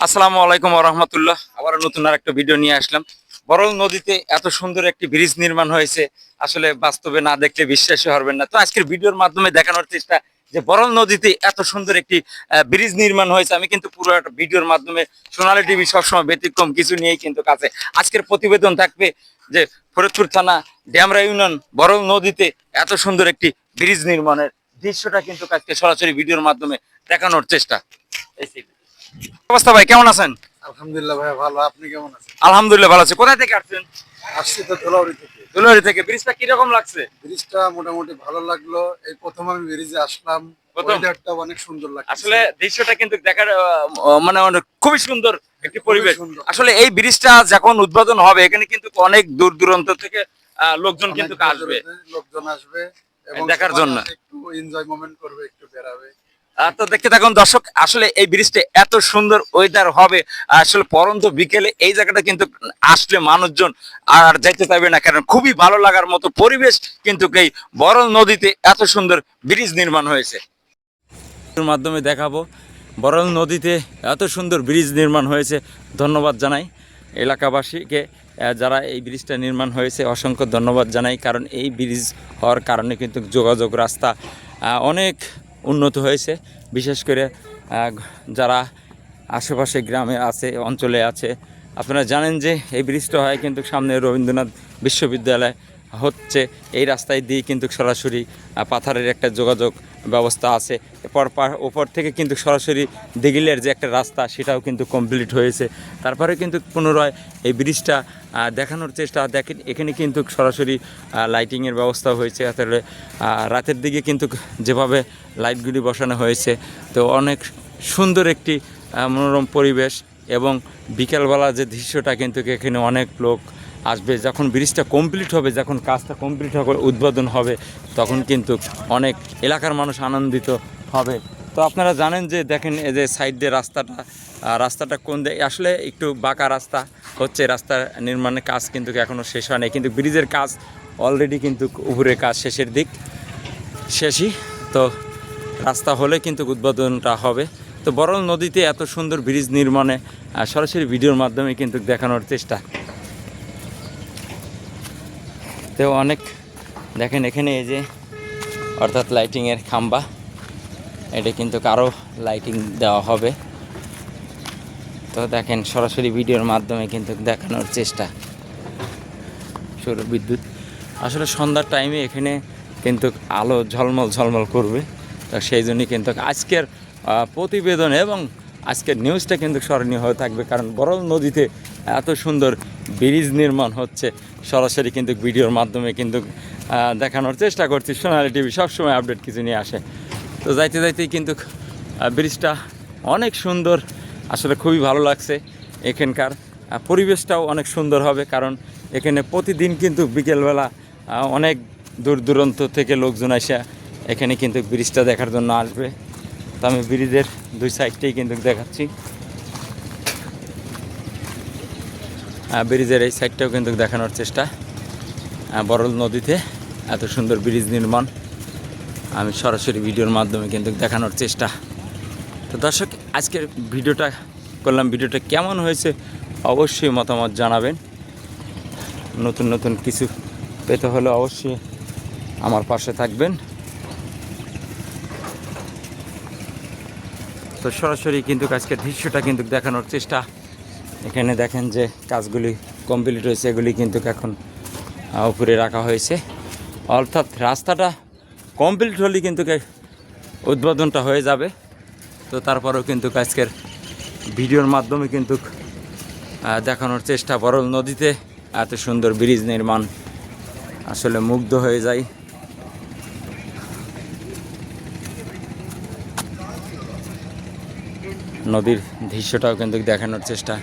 আসসালামু আলাইকুম রহমতুল্লাহ। আবার নতুন আর একটা ভিডিও নিয়ে আসলাম। বরল নদীতে এত সুন্দর একটি ব্রিজ নির্মাণ হয়েছে। আসলে বাস্তবে না দেখলে বিশ্বাসই হবেন না। তো আজকের ভিডিওর মাধ্যমে দেখানোর চেষ্টা যে বরল নদীতে এত সুন্দর একটি ব্রিজ নির্মাণ হয়েছে। আমি কিন্তু পুরো একটা ভিডিওর মাধ্যমে সোনালী টিভি সবসময় ব্যতিক্রম কিছু নিয়েই কিন্তু কাছে আজকের প্রতিবেদন থাকবে যে ফরিদপুর থানা ড্যামরা ইউনিয়ন বরল নদীতে এত সুন্দর একটি ব্রিজ নির্মাণের দৃশ্যটা কিন্তু আজকে সরাসরি ভিডিওর মাধ্যমে দেখানোর চেষ্টা। এই। অবস্থা ভাই কেমন আছেন? আলহামদুলিল্লাহ ভাই ভালো। আপনি কেমন আছেন? আলহামদুলিল্লাহ ভালো আছে। কোথায় থেকে আসছেন? আসছি তো ধুলাউড়ি থেকে। থেকে। ব্রিজটা কীরকম লাগছে? ব্রিজটা মোটামুটি ভালো লাগল। এই প্রথম আমি ব্রিজে আসলাম। ওয়েদারটা অনেক সুন্দর লাগছে। আসলে দৃশ্যটা কিন্তু দেখার মানে অনেক খুবই সুন্দর একটি পরিবেশ। আসলে এই ব্রিজটা যখন উদ্বোধন হবে এখানে কিন্তু অনেক দূর দূরান্ত থেকে লোকজন কিন্তু আসবে। লোকজন আসবে। এবং দেখার জন্য। একটু এনজয় মোমেন্ট করবে একটু তো দেখতে থাকুন দর্শক, আসলে এই ব্রিজটা এত সুন্দর ওয়েদার হবে, আসলে পরন্ত বিকেলে এই জায়গাটা কিন্তু আসলে মানুষজন আর যাইতে চাইবে না, কারণ খুবই ভালো লাগার মতো পরিবেশ কিন্তু এই বড় নদীতে এত সুন্দর ব্রিজ নির্মাণ হয়েছে। মাধ্যমে দেখাবো, বরল নদীতে এত সুন্দর ব্রিজ নির্মাণ হয়েছে, ধন্যবাদ জানাই এলাকাবাসীকে যারা এই ব্রিজটা নির্মাণ হয়েছে, অসংখ্য ধন্যবাদ জানাই, কারণ এই ব্রিজ হওয়ার কারণে কিন্তু যোগাযোগ রাস্তা অনেক উন্নত হয়েছে। বিশেষ করে যারা আশেপাশে গ্রামে আছে, অঞ্চলে আছে, আপনারা জানেন যে এই ব্রিজটা হয় কিন্তু সামনে রবীন্দ্রনাথ বিশ্ববিদ্যালয়। হচ্ছে এই রাস্তায় দিয়ে কিন্তু সরাসরি পাথারের একটা যোগাযোগ ব্যবস্থা আছে। এরপর ওপর থেকে কিন্তু সরাসরি দিঘিলের যে একটা রাস্তা সেটাও কিন্তু কমপ্লিট হয়েছে। তারপরে কিন্তু পুনরায় এই ব্রিজটা দেখানোর চেষ্টা দেখেন এখানে কিন্তু সরাসরি লাইটিংয়ের ব্যবস্থা হয়েছে। আহ, রাতের দিকে কিন্তু যেভাবে লাইটগুলি বসানো হয়েছে তো অনেক সুন্দর একটি মনোরম পরিবেশ এবং বিকেলবেলা যে দৃশ্যটা কিন্তু এখানে অনেক লোক আসবে, যখন ব্রিজটা কমপ্লিট হবে, যখন কাজটা কমপ্লিট হবে, উদ্বোধন হবে, তখন কিন্তু অনেক এলাকার মানুষ আনন্দিত হবে। তো আপনারা জানেন যে, দেখেন এই যে সাইড দিয়ে রাস্তাটা রাস্তাটা কোন দিকে আসলে একটু বাঁকা রাস্তা হচ্ছে রাস্তা নির্মাণের কাজ কিন্তু এখনও শেষ হয়নি কিন্তু ব্রিজের কাজ অলরেডি কিন্তু উপরের কাজ শেষের দিক, শেষই। তো রাস্তা হলে কিন্তু উদ্বোধনটা হবে। তো বরল নদীতে এত সুন্দর ব্রিজ নির্মাণে সরাসরি ভিডিওর মাধ্যমে কিন্তু দেখানোর চেষ্টা তো অনেক। দেখেন এখানে এই যে, অর্থাৎ লাইটিংয়ের খাম্বা। এটা কিন্তু কারও লাইটিং দেওয়া হবে। তো দেখেন, সরাসরি ভিডিওর মাধ্যমে কিন্তু দেখানোর চেষ্টা। সৌর বিদ্যুৎ। আসলে সন্ধ্যার টাইমে এখানে কিন্তু আলো ঝলমল ঝলমল করবে। তো সেই জন্যই কিন্তু আজকের প্রতিবেদন এবং আজকের নিউজটা কিন্তু স্মরণীয় হয়ে থাকবে, কারণ বরল নদীতে এত সুন্দর ব্রিজ নির্মাণ হচ্ছে। সরাসরি কিন্তু ভিডিওর মাধ্যমে কিন্তু দেখানোর চেষ্টা করছি। সোনালী টিভি সবসময় আপডেট কিছু নিয়ে আসে। তো যাইতে যাইতেই কিন্তু ব্রিজটা অনেক সুন্দর। আসলে খুবই ভালো লাগছে এখানকার। পরিবেশটাও অনেক সুন্দর হবে, কারণ এখানে প্রতিদিন কিন্তু বিকেলবেলা অনেক দূর দূরান্ত থেকে লোকজন আসে। এখানে কিন্তু ব্রিজটা দেখার জন্য আসবে। তো আমি ব্রিজের দুই সাইডটাই কিন্তু দেখাচ্ছি। ব্রিজের এই সাইডটাও কিন্তু দেখানোর চেষ্টা। বরল নদীতে এত সুন্দর ব্রিজ নির্মাণ। আমি সরাসরি ভিডিওর মাধ্যমে কিন্তু দেখানোর চেষ্টা। তো দর্শক, আজকের ভিডিওটা করলাম। ভিডিওটা কেমন হয়েছে অবশ্যই মতামত জানাবেন। নতুন নতুন কিছু পেতে হলে অবশ্যই আমার পাশে থাকবেন। তো সরাসরি কিন্তু আজকের দৃশ্যটা কিন্তু দেখানোর চেষ্টা। এখানে দেখেন যে কাজগুলি কমপ্লিট হয়েছে, এগুলি কিন্তু এখন উপরে রাখা হয়েছে। অর্থাৎ রাস্তাটা কমপ্লিট হলেই কিন্তু উদ্বোধনটা হয়ে যাবে। তো তারপরেও কিন্তু আজকের ভিডিওর মাধ্যমে কিন্তু দেখানোর চেষ্টা। বরল নদীতে এত সুন্দর ব্রিজ নির্মাণ আসলে মুগ্ধ হয়ে যায় নদীর দৃশ্যটাও কিন্তু দেখানোর চেষ্টা।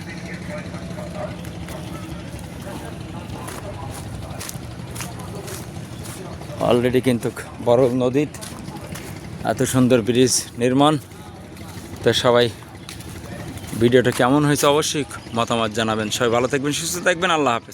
অলরেডি কিন্তু বড় নদীর এত সুন্দর ব্রিজ নির্মাণ। তো সবাই ভিডিওটা কেমন হয়েছে অবশ্যই মতামত জানাবেন। সবাই ভালো থাকবেন, সুস্থ থাকবেন, আল্লাহ হাফেজ।